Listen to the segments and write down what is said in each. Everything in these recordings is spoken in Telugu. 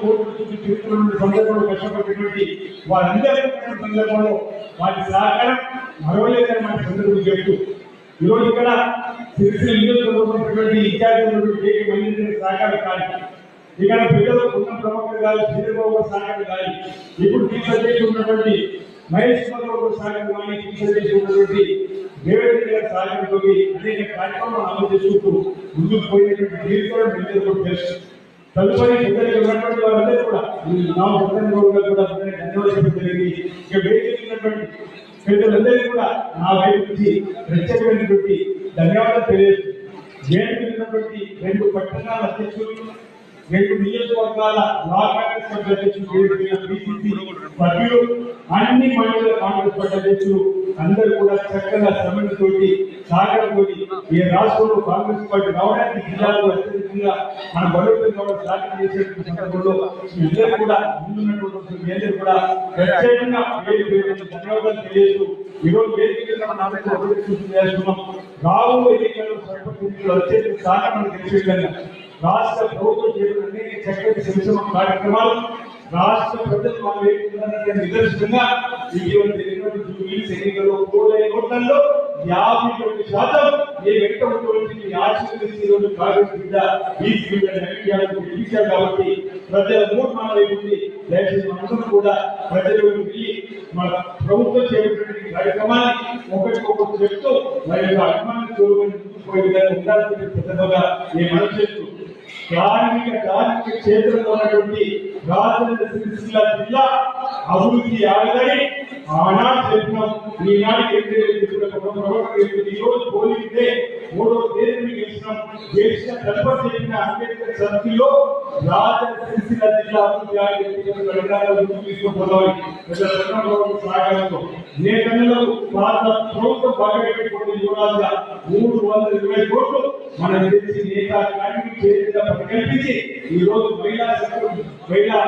కోర్టు చుట్టూ తిరుగుతున్న సందర్భంలో కష్టపడినటువంటి వారందరూ సందర్భంలో వారి సహకారం మరవలేదని మన సందర్భం చెప్తూ ఈరోజు ఇక్కడ సిరిసిల్ల నియోజకవర్గంలో ఇన్ఛార్జ్ కేకి సహకారం కానీ ఇక్కడ పిల్లలు ఉన్న ప్రముఖులు కాదు చంద్రబాబు సహకారం కానీ ఇప్పుడు తీసుకొచ్చి ఉన్నటువంటి మహేష్ కుమార్ సహకారం కానీ తీసుకొచ్చి ఉన్నటువంటి దేవేంద్ర గారి సహకారంతో అనేక కార్యక్రమాలు ఆలోచిస్తూ ముందుకు పోయినటువంటి తీర్థం తెలుసు. తదుపరి ఇద్దరికి ఉన్నటువంటి వారందరూ కూడా నా ఉత్తరం కూడా ధన్యవాదాలు జరిగింది ఇక వేదిక ఉన్నటువంటి పెద్దలందరికీ కూడా నా వైపు నుంచి ప్రత్యేకమైనటువంటి ధన్యవాదాలు తెలియజేస్తుంది వేదిక ఉన్నటువంటి రెండు పట్టణాల అధ్యక్షులు రెండు నియోజకవర్గాల బ్లాక్ కాంగ్రెస్ పార్టీ అధ్యక్షులు బీసీసీ సభ్యులు అన్ని మండల కాంగ్రెస్ పార్టీ అధ్యక్షులు అందరూ కూడా చక్కగా శ్రమతోటి సహకారంతోటి ఈ రాష్ట్రంలో కాంగ్రెస్ పార్టీ రావడానికి జిల్లాలో అత్యధికంగా మన బలోపేతం కావడం సాధన చేసేటువంటి సందర్భంలో మీరందరూ కూడా ముందున్నటువంటి మేజర్ కూడా ప్రత్యేకంగా ధన్యవాదాలు తెలియజేస్తూ ఈరోజు అభివృద్ధి సూచన చేస్తున్నాం రాబోయే ఎన్నికల్లో సర్పంచ్ ఎన్నికలు వచ్చేది సాధన తెలిసే విధంగా రాష్ట్ర ప్రభుత్వం చేపట్టిన చక్కటి సంక్షేమ కార్యక్రమాలు రాష్ట్ర ప్రజలు మా నిదర్శనంగా ఇటీవల జరిగినటువంటి జూబ్లీస్ ఎన్నికల్లో పోలైన ఓట్లలో యాభై ఒకటి శాతం ఏ వ్యక్తమైనటువంటి ఆశీర్వదించి ఈరోజు కాంగ్రెస్ బిడ్డ బీసీ బిడ్డ నవీయాలకు కాబట్టి ప్రజల మూడు ఉంది దయచేసి మనందరం కూడా ప్రజలు వెళ్ళి మన ప్రభుత్వం చేసినటువంటి కార్యక్రమాన్ని ఒకరికొకరు చెప్తూ మరి యొక్క అభిమానం చూడమని పోయే విధంగా ఉండాలని ప్రతిభగా నేను మనం చేస్తూ కార్మిక కార్మిక క్షేత్రంలో ఉన్నటువంటి రాజేంద్ర సిరిసిల్ల జిల్లా అభివృద్ధి ఆగదని ఆనాడు చెప్పినాం. ఈనాడు ఈ రోజు పోలిస్తే డే మూడో తేదీని గెలిచినాం. గెలిచిన తర్వాత చెప్పిన అంబేద్కర్ సమితిలో రాజేంద్ర జిల్లా సాగడంతో నేతలకు పాత ప్రభుత్వం బాగా యువరాజుగా మూడు వందల ఇరవై కోట్లు మనం తెలిసి నేత కార్మిక చేతిగా ప్రకటించి ఈ రోజు మహిళా మహిళా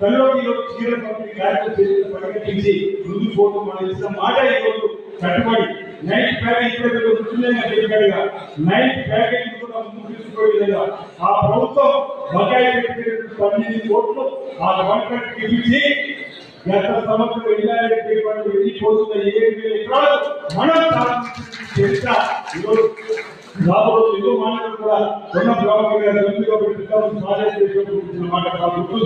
తనలో చీర పంపిణీ కార్యక్రమం చేతిగా ప్రకటించి ముందు పోతూ మనం ఇచ్చిన మాట ఈ కట్టుబడి నైట్ ప్యాకేజ్ కూడా ఉంటుందని చెప్పాడుగా నైట్ ప్యాకేజ్ కూడా ముందు తీసుకుపోయే విధంగా ఆ ప్రభుత్వం బకాయి పెట్టినటువంటి పన్నెండు కోట్లు ఆ కాంట్రాక్ట్ ఇచ్చి గత సంవత్సరం ఇలాంటి పేపర్లు వెళ్ళిపోతున్న ఏడు వేల ఎకరాలు మనం సాధించిన చరిత్ర ఈరోజు రాబోయే ఎన్నో మాటలు కూడా ఉన్న ప్రభాకర్ గారు ఎంపీగా పెట్టిన సాధన చేసిన మాట కాబట్టి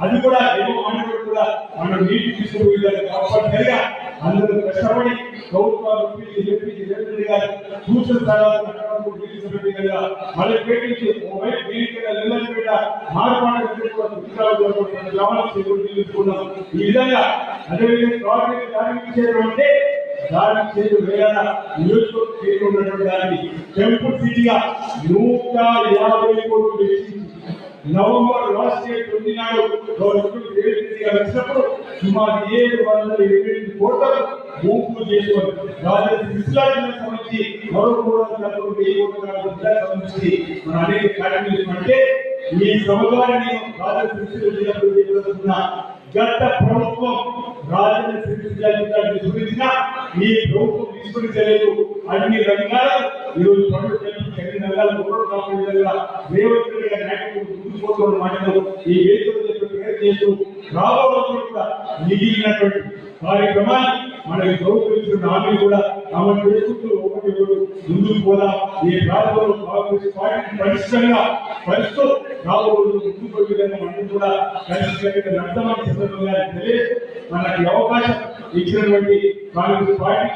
అది కూడా ఎన్నో మాటలు కూడా మనం నీటి తీసుకుపోయేది తప్పనిసరిగా అందరూ కష్టపడి ప్రభుత్వాలు ఒప్పించి చెప్పించి రేవంత్ గారు సూచన సలహాలు తీసుకున్నట్టు కదా మళ్ళీ పెట్టించి ఓవైపు వేదికగా నిలబెట్ట మార్పాడు గ్రామాలకు చేకూర్చి తీసుకున్నాం ఈ విధంగా అదేవిధంగా గవర్నమెంట్ దానికి చేయడం అంటే దానికి చేరు వేల నియోజకవర్గ పేరు ఉన్నటువంటి దాన్ని టెంపుల్ సిటీగా నూట యాభై కోట్లు వెచ్చించి నవంబర్ లాస్ట్ ఇయర్ తొమ్మిది నాడు వచ్చినప్పుడు సుమారు ఏడు వందల ఇరవై ఎనిమిది కోట్ల మూపులు చేసుకొని రాజధాని సంబంధించి మరో మూడు వందల నలభై సంబంధించి మన అనేక కార్యక్రమం అంటే ఈ సముదాయాన్ని రాజధాని గత ప్రభుత్వం రాజధాని సృష్టించాలని చూపించిన ఈ ప్రభుత్వం విస్మరించలేదు అన్ని రంగాలు ఈరోజు పనులు అన్ని రంగాలు ఒకరు విధంగా రేవంత్ రెడ్డి గారి నాయకులు మాటలు ఈ వేదికలో చెప్పి ప్రయత్నం చేస్తూ కూడా మిగిలినటువంటి కార్యక్రమాన్ని మనకి గౌరవించిన ప్రభుత్వం కూడా తమ చేసుకుంటూ ఒకటి ముందుకు కూడా ఈ ప్రాంతంలో కాంగ్రెస్ పార్టీ పరిశ్రమగా ముందుకు విధంగా మనం కూడా కలిసి నష్టమని సందర్భంగా మనకి అవకాశం ఇచ్చినటువంటి కాంగ్రెస్ పార్టీ